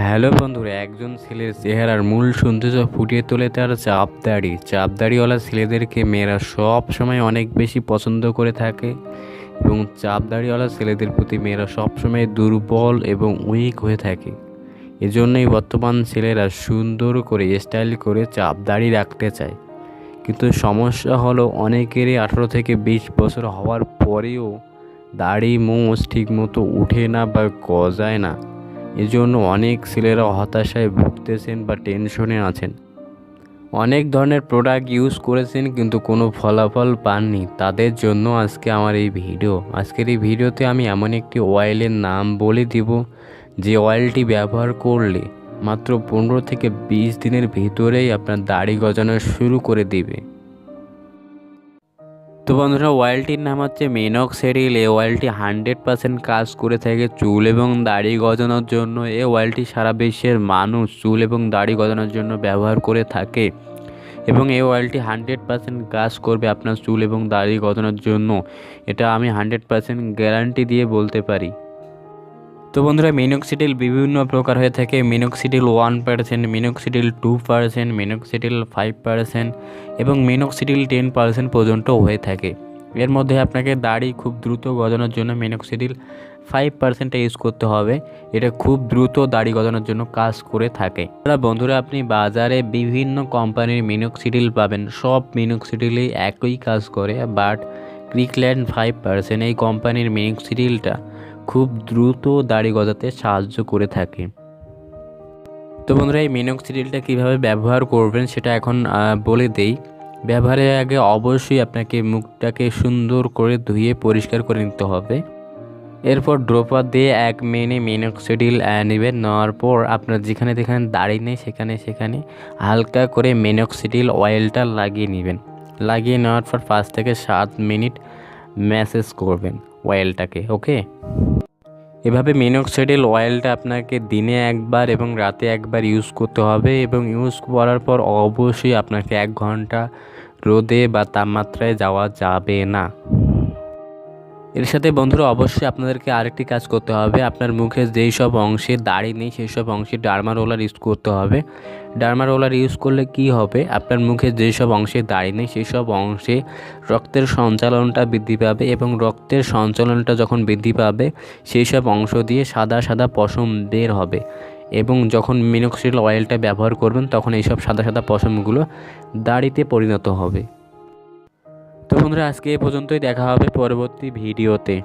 Hello বন্ধুরা, একজন ছেলের চেহারার মূল সৌন্দর্য ফুটিয়ে তোলে তার চাপদাড়ি। চাপদাড়িওয়ালা ছেলেদেরকে মেয়েরা সব সময় অনেক বেশি পছন্দ করে থাকে এবং চাপদাড়িওয়ালা ছেলেদের প্রতি মেয়েরা সবসময় দুর্বল এবং উইক হয়ে থাকে। এজন্যই বর্তমান ছেলেরা সুন্দর করে স্টাইল করে চাপদাড়ি রাখতে চায়। কিন্তু সমস্যা হলো অনেকেরই আঠারো থেকে বিশ বছর হওয়ার পরেও দাড়ি মোষ ঠিক মতো উঠে না বা গজায় না। এজন্য অনেক ছেলেরা হতাশায় ভুগতেছেন বা টেনশনে আছেন। অনেক ধরনের প্রোডাক্ট ইউজ করেছেন কিন্তু কোনো ফলাফল পাননি। তাদের জন্য আজকে আমার এই ভিডিও আজকের এই ভিডিওতে আমি এমন একটি অয়েলের নাম বলে দিব, যে অয়েলটি ব্যবহার করলে মাত্র পনেরো থেকে বিশ দিনের ভিতরেই আপনার দাড়ি গজানো শুরু করে দিবে। তো বন্ধুরা অয়েলটির নাম হচ্ছে মেনক সেরিল এই অয়েলটি হান্ড্রেড পার্সেন্ট কাজ করে থাকে চুল এবং দাড়ি গজানোর জন্য। এই অয়েলটি সারা বিশ্বের মানুষ চুল এবং দাড়ি গজানোর জন্য ব্যবহার করে থাকে। এবং এই অয়েলটি হান্ড্রেড পার্সেন্ট কাজ করবে আপনার চুল এবং দাড়ি গজানোর জন্য। এটা আমি হান্ড্রেড পার্সেন্ট গ্যারান্টি দিয়ে বলতে পারি। তো বন্ধুরা মিনক্সিডিল বিভিন্ন প্রকার হয়ে থাকে। Minoxidil one percent minoxidil two percent minoxidil five percent এবং মিনক্সিডিল টেন পার্সেন্ট পর্যন্ত হয়ে থাকে। এর মধ্যে আপনাকে দাড়ি খুব দ্রুত গজানোর জন্য মিনক্সিডিল ফাইভ পার্সেন্টে ইউজ করতে হবে। এটা খুব দ্রুত দাড়ি গজানোর জন্য কাজ করে থাকে। তারা বন্ধুরা, আপনি বাজারে বিভিন্ন কোম্পানির মিনক্সিডিল পাবেন। সব মিনক্সিডিলই একই কাজ করে বাট ক্রিকল্যান্ড ফাইভ পার্সেন্ট এই কোম্পানির মিনক্সিডিলটা খুব দ্রুত দাড়ি গজাতে সাহায্য করে থাকে। তো বন্ধুরা, এই মিনক্সিডিলটা কীভাবে ব্যবহার করবেন সেটা এখন বলে দেই। ব্যবহারের আগে অবশ্যই আপনাকে মুখটাকে সুন্দর করে ধুয়ে পরিষ্কার করে নিতে হবে। এরপর ড্রোপার দিয়ে এক মেনে মিনক্সিডিল নেবেন। নেওয়ার পর আপনার যেখানে যেখানে দাড়ি নেই, সেখানে সেখানে হালকা করে মিনক্সিডিল অয়েলটা লাগিয়ে নেবেন। লাগিয়ে নেওয়ার পর পাঁচ থেকে সাত মিনিট ম্যাসেজ করবেন অয়েলটাকে ওকে এভাবে মিনোক্সাইডেল অয়েলটা আপনাকে দিনে একবার এবং রাতে একবার ইউজ করতে হবে এবং ইউজ করার পর অবশ্যই আপনাকে এক ঘণ্টা রোদে বা তাপমাত্রায় যাওয়া যাবে না। এর সাথে বন্ধুরা অবশ্যই আপনাদেরকে আরেকটি কাজ করতে হবে। আপনার মুখে যেই সব অংশে দাড়ি নেই, সেই সব অংশে ডার্মা রোলার ইউজ করতে হবে। ডার্মা রোলার ইউজ করলে কি হবে? আপনার মুখে যেই সব অংশে দাড়ি নেই, সেই সব অংশে রক্তের সঞ্চালনটা বৃদ্ধি পাবে এবং রক্তের সঞ্চালনটা যখন বৃদ্ধি পাবে, সেই সব অংশ দিয়ে সাদা সাদা পশম বের হবে এবং যখন মিনক্সিল অয়েলটা ব্যবহার করবেন, তখন এইসব সাদা সাদা পশমগুলো দাড়িতে পরিণত হবে। তো বন্ধুরা আজকে এ পর্যন্তই। দেখা হবে পরবর্তী ভিডিওতে।